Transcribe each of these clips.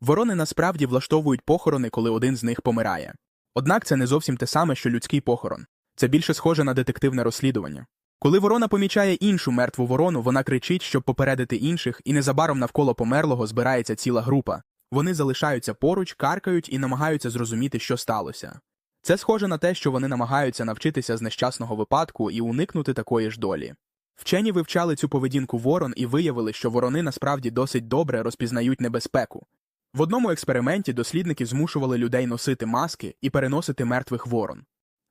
Ворони насправді влаштовують похорони, коли один з них помирає. Однак це не зовсім те саме, що людський похорон. Це більше схоже на детективне розслідування. Коли ворона помічає іншу мертву ворону, вона кричить, щоб попередити інших, і незабаром навколо померлого збирається ціла група. Вони залишаються поруч, каркають і намагаються зрозуміти, що сталося. Це схоже на те, що вони намагаються навчитися з нещасного випадку і уникнути такої ж долі. Вчені вивчали цю поведінку ворон і виявили, що ворони насправді досить добре розпізнають небезпеку. В одному експерименті дослідники змушували людей носити маски і переносити мертвих ворон.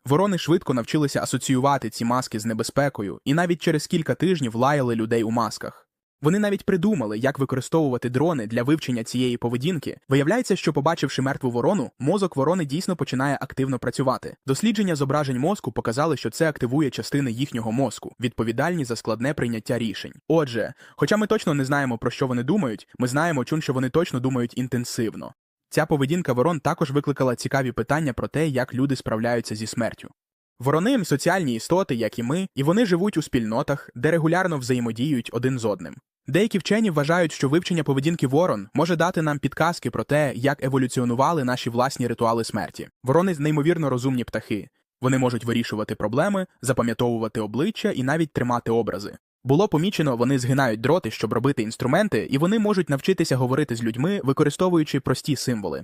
Ворони швидко навчилися асоціювати ці маски з небезпекою і навіть через кілька тижнів лаяли людей у масках. Вони навіть придумали, як використовувати дрони для вивчення цієї поведінки. Виявляється, що, побачивши мертву ворону, мозок ворони дійсно починає активно працювати. Дослідження зображень мозку показали, що це активує частини їхнього мозку, відповідальні за складне прийняття рішень. Отже, хоча ми точно не знаємо, про що вони думають, ми знаємо, чун, що вони точно думають інтенсивно. Ця поведінка ворон також викликала цікаві питання про те, як люди справляються зі смертю. Ворони соціальні істоти, як і ми, і вони живуть у спільнотах, де регулярно взаємодіють один з одним. Деякі вчені вважають, що вивчення поведінки ворон може дати нам підказки про те, як еволюціонували наші власні ритуали смерті. Ворони неймовірно розумні птахи. Вони можуть вирішувати проблеми, запам'ятовувати обличчя і навіть тримати образи. Було помічено, вони згинають дроти, щоб робити інструменти, і вони можуть навчитися говорити з людьми, використовуючи прості символи.